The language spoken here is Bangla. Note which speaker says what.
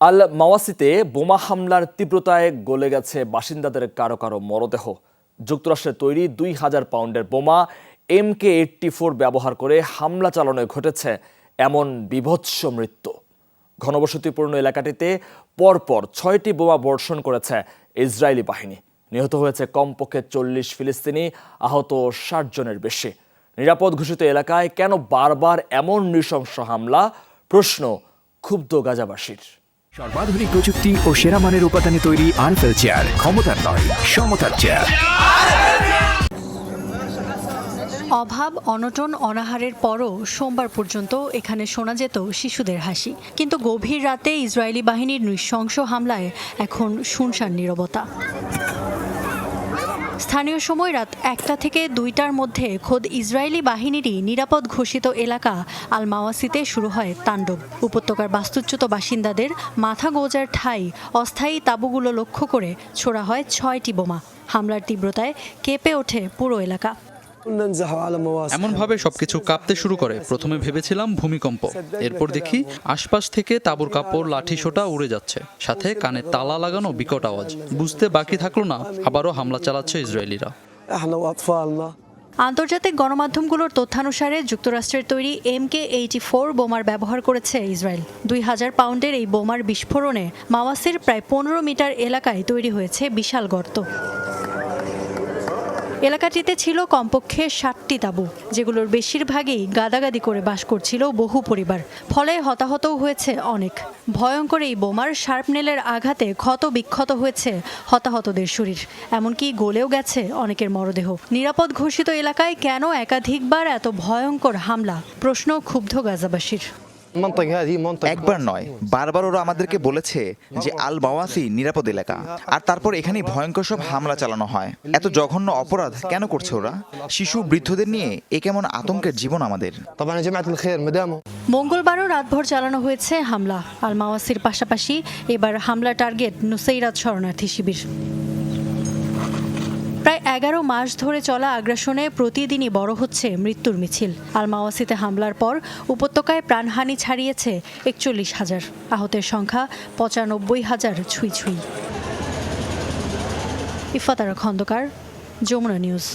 Speaker 1: আল মাওয়াসিতে বোমা হামলার তীব্রতায় গলে গেছে বাসিন্দাদের কারও কারও মরদেহ। যুক্তরাষ্ট্রের তৈরি দুই হাজার পাউন্ডের বোমা এম কে এইটটি ফোর ব্যবহার করে হামলা চালানোয় ঘটেছে। এমন বিভৎস মৃত্যু। ঘনবসতিপূর্ণ এলাকাটিতে পরপর ছয়টি বোমা বর্ষণ করেছে ইসরায়েলি বাহিনী। নিহত হয়েছে কমপক্ষে চল্লিশ ফিলিস্তিনি, আহত ষাট জনের বেশি। নিরাপদ ঘোষিত এলাকায় কেন বারবার এমন নৃশংস হামলা? প্রশ্ন ক্ষুব্ধ গাজাবাসীর।
Speaker 2: সর্বাধুনিক প্রযুক্তি ও সেরা মানের উপাদানে তৈরি আনফেল চেয়ার, ক্ষমতার নয়, সমতার চেয়ার।
Speaker 3: অভাব, অনটন, অনাহারের পরও সোমবার পর্যন্ত এখানে শোনা যেত শিশুদের হাসি। কিন্তু গভীর রাতে ইসরায়েলি বাহিনীর নৃশংস হামলায় এখন শুনশান নীরবতা। স্থানীয় সময় রাত একটা থেকে দুইটার মধ্যে খোদ ইসরায়েলি বাহিনীরই নিরাপদ ঘোষিত এলাকা আল মাওয়াসিতে শুরু হয় তাণ্ডব। উপত্যকার বাস্তুচ্যুত বাসিন্দাদের মাথা গোজার ঠাই অস্থায়ী তাঁবুগুলো লক্ষ্য করে ছোড়া হয় ছয়টি বোমা। হামলার তীব্রতায় কেঁপে ওঠে পুরো এলাকা।
Speaker 4: এমনভাবে সবকিছু কাঁপতে শুরু করে। প্রথমে ভেবেছিলাম ভূমিকম্প। এরপর দেখি আশপাশ থেকে তাবুর কাপড়, লাঠি সোটা উড়ে যাচ্ছে। সাথে কানে তালা লাগানো বিকট আওয়াজ। বুঝতে বাকি থাকল না, আবারও হামলা চালাচ্ছে ইসরায়েলিরা।
Speaker 3: আন্তর্জাতিক গণমাধ্যমগুলোর তথ্যানুসারে যুক্তরাষ্ট্রের তৈরি এম কে এইটি ফোর বোমার ব্যবহার করেছে ইসরায়েল। দুই হাজার পাউন্ডের এই বোমার বিস্ফোরণে মাওয়াসির প্রায় পনেরো মিটার এলাকায় তৈরি হয়েছে বিশাল গর্ত। এলাকাটিতে ছিল কমপক্ষে ষাটটি তাঁবু, যেগুলোর বেশিরভাগই গাদাগাদি করে বাস করছিল বহু পরিবার। ফলে হতাহতও হয়েছে অনেক। ভয়ঙ্কর এই বোমার শার্পনেলের আঘাতে ক্ষত বিক্ষত হয়েছে হতাহতদের শরীর। এমনকি গলেও গেছে অনেকের মরদেহ। নিরাপদ ঘোষিত এলাকায় কেন একাধিকবার এত ভয়ঙ্কর হামলা? প্রশ্ন ক্ষুব্ধ গাজাবাসীর।
Speaker 5: একবার নয় বারবার ওরা আমাদেরকে বলেছে যে আল বাওয়াসি নিরাপদ এলাকা। আর তারপর এখানে ভয়ঙ্কর সব হামলা চালানো হয়। এত জঘন্য অপরাধ কেন করছে ওরা? শিশু বৃদ্ধদের নিয়ে এ কেমন আতঙ্কের জীবন আমাদের?
Speaker 3: মঙ্গলবারও রাতভর চালানো হয়েছে হামলা। আল মাওয়াসির পাশাপাশি এবার হামলা টার্গেট নুসাইরাত শরণার্থী শিবির। এগারো মাস ধরে চলা আগ্রাসনে প্রতিদিনই বড় হচ্ছে মৃত্যুর মিছিল। আলমাওয়াসিতে হামলার পর উপত্যকায় প্রাণহানি ছাড়িয়েছে একচল্লিশ হাজার। আহতের সংখ্যা পঁচানব্বই হাজার ছুঁই ছুঁই। ইফাতারা খন্দকার, যমুনা নিউজ।